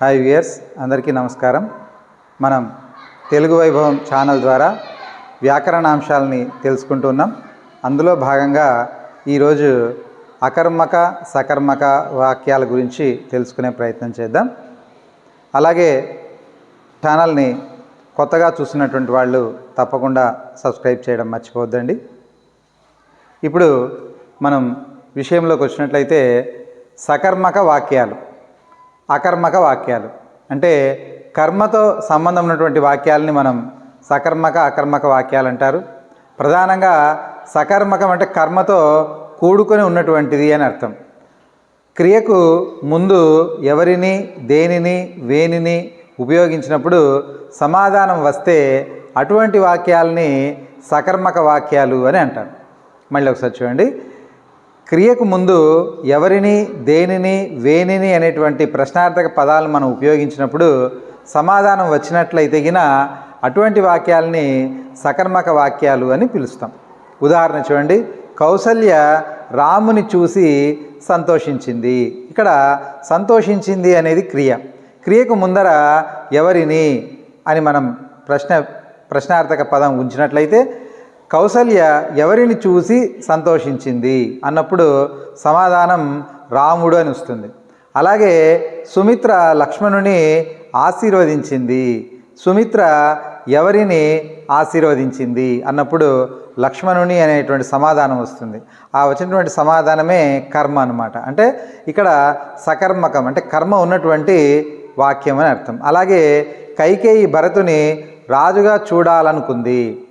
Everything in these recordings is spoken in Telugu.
హాయ్ వ్యూయర్స్ అందరికీ నమస్కారం. మనం తెలుగు వైభవం ఛానల్ ద్వారా వ్యాకరణాంశాలని తెలుసుకుంటున్నాం అందులో భాగంగా ఈరోజు అకర్మక సకర్మక వాక్యాల గురించి తెలుసుకునే ప్రయత్నం చేద్దాం. అలాగే ఛానల్ని కొత్తగా చూసినటువంటి వాళ్ళు తప్పకుండా సబ్స్క్రైబ్ చేయడం మర్చిపోవద్దండి. ఇప్పుడు మనం విషయంలోకి వచ్చినట్లయితే సకర్మక వాక్యాలు. అకర్మక వాక్యాలు. అంటే కర్మతో సంబంధం ఉన్నటువంటి వాక్యాలని మనం సకర్మక అకర్మక వాక్యాలు అంటారు. ప్రధానంగా సకర్మకం అంటే కర్మతో కూడుకొని ఉన్నటువంటిది అని అర్థం. క్రియకు ముందు ఎవరిని దేనిని వేనిని ఉపయోగించినప్పుడు సమాధానం వస్తే అటువంటి వాక్యాలని సకర్మక వాక్యాలు అని అంటారు. మళ్ళీ ఒకసారి చూడండి. క్రియకు ముందు ఎవరిని దేనిని వేనిని అనేటువంటి ప్రశ్నార్థక పదాలను మనం ఉపయోగించినప్పుడు సమాధానం వచ్చినట్లయితే గిన అటువంటి వాక్యాలని సకర్మక వాక్యాలు అని పిలుస్తాం. ఉదాహరణ చూడండి కౌసల్య రాముని చూసి సంతోషించింది. ఇక్కడ సంతోషించింది అనేది క్రియ. క్రియకు ముందర ఎవరిని అని మనం ప్రశ్న ప్రశ్నార్థక పదం ఉంచినట్లయితే కౌసల్య ఎవరిని చూసి సంతోషించింది అన్నప్పుడు సమాధానం రాముడు అని వస్తుంది. అలాగే సుమిత్ర లక్ష్మణుని ఆశీర్వదించింది. సుమిత్ర ఎవరిని ఆశీర్వదించింది అన్నప్పుడు లక్ష్మణుని అనేటువంటి సమాధానం వస్తుంది. ఆ వచ్చినటువంటి సమాధానమే కర్మ అనమాట అంటే ఇక్కడ సకర్మకం అంటే కర్మ ఉన్నటువంటి వాక్యం అని అర్థం. అలాగే కైకేయి భరతుని రాజుగా చూడాలనుకుంది.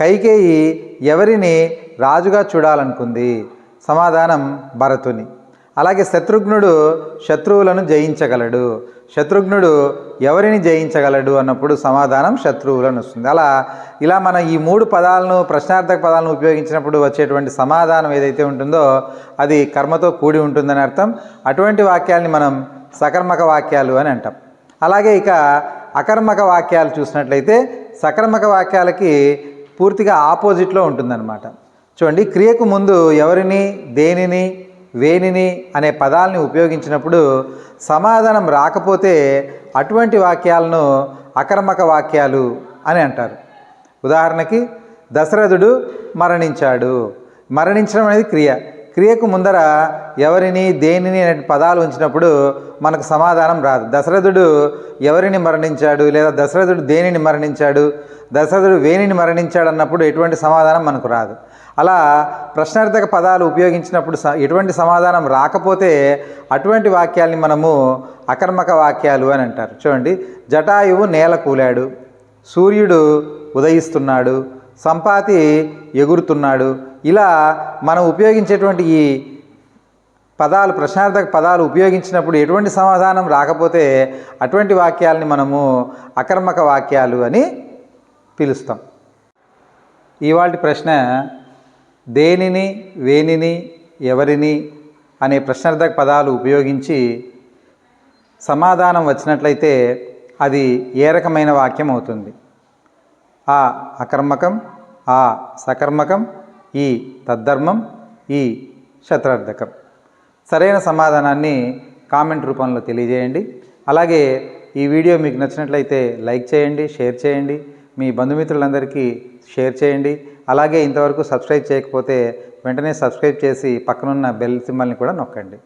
కైకేయి ఎవరిని రాజుగా చూడాలనుకుంది? సమాధానం భరతుని. అలాగే శత్రుఘ్నుడు శత్రువులను జయించగలడు. శత్రుఘ్నుడు ఎవరిని జయించగలడు అన్నప్పుడు సమాధానం శత్రువులను వస్తుంది. అలా ఇలా మనం ఈ మూడు పదాలను ప్రశ్నార్థక పదాలను ఉపయోగించినప్పుడు వచ్చేటువంటి సమాధానం ఏదైతే ఉంటుందో అది కర్మతో కూడి ఉంటుందని అర్థం. అటువంటి వాక్యాల్ని మనం సకర్మక వాక్యాలు అని అంటాం. అలాగే ఇక అకర్మక వాక్యాలు చూసినట్లయితే సకర్మక వాక్యాలకి పూర్తిగా ఆపోజిట్లో ఉంటుందన్నమాట. చూడండి క్రియకు ముందు ఎవరిని దేనిని వేనిని అనే పదాలని ఉపయోగించినప్పుడు సమాధానం రాకపోతే అటువంటి వాక్యాలను అకర్మక వాక్యాలు అని అంటారు. ఉదాహరణకి దశరథుడు మరణించాడు. మరణించడం అనేది క్రియ. క్రియకు ముందర ఎవరిని దేనిని అనే పదాలు ఉంచినప్పుడు మనకు సమాధానం రాదు. దశరథుడు ఎవరిని మరణించాడు లేదా దశరథుడు దేనిని మరణించాడు దశరథుడు వేణిని మరణించాడు అన్నప్పుడు ఎటువంటి సమాధానం మనకు రాదు. అలా ప్రశ్నార్థక పదాలు ఉపయోగించినప్పుడు స ఎటువంటి సమాధానం రాకపోతే అటువంటి వాక్యాల్ని మనము అకర్మక వాక్యాలు అని అంటారు. చూడండి జటాయువు నేల కూలాడు సూర్యుడు ఉదయిస్తున్నాడు సంపాతి ఎగురుతున్నాడు ఇలా మనం ఉపయోగించేటువంటి ఈ పదాలు ప్రశ్నార్థక పదాలు ఉపయోగించినప్పుడు ఎటువంటి సమాధానం రాకపోతే అటువంటి వాక్యాలని మనము అకర్మక వాక్యాలు అని పిలుస్తాం. ఇవాళ ప్రశ్న దేనిని వేనిని ఎవరిని అనే ప్రశ్నార్థక పదాలు ఉపయోగించి సమాధానం వచ్చినట్లయితే అది ఏ రకమైన వాక్యం అవుతుంది? ఆ అకర్మకం ఆ సకర్మకం ఈ తద్ధర్మం ఈ శత్రార్థకం. సరైన సమాధానాన్ని కామెంట్ రూపంలో తెలియజేయండి. అలాగే ఈ వీడియో మీకు నచ్చినట్లయితే లైక్ చేయండి షేర్ చేయండి మీ బంధుమిత్రులందరికీ షేర్ చేయండి. అలాగే ఇంతవరకు సబ్స్క్రైబ్ చేయకపోతే వెంటనే సబ్స్క్రైబ్ చేసి పక్కనున్న బెల్ సింబల్ని కూడా నొక్కండి.